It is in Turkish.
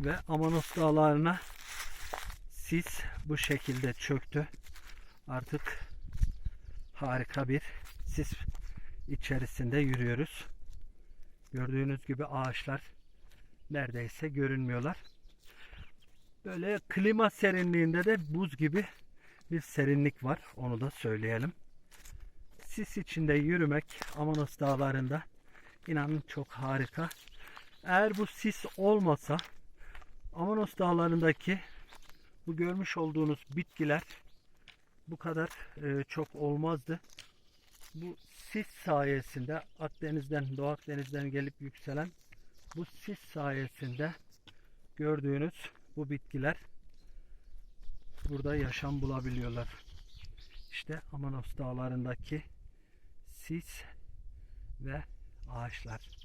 Ve Amanos dağlarına sis bu şekilde çöktü. Artık harika bir sis içerisinde yürüyoruz. Gördüğünüz gibi ağaçlar neredeyse görünmüyorlar. Böyle klima serinliğinde de buz gibi bir serinlik var. Onu da söyleyelim. Sis içinde yürümek Amanos dağlarında inanın çok harika. Eğer bu sis olmasa Amanos dağlarındaki bu görmüş olduğunuz bitkiler bu kadar e, çok olmazdı. Bu sis sayesinde Akdeniz'den, Doğu Akdeniz'den gelip yükselen bu sis sayesinde gördüğünüz bu bitkiler burada yaşam bulabiliyorlar. İşte Amanos dağlarındaki sis ve ağaçlar.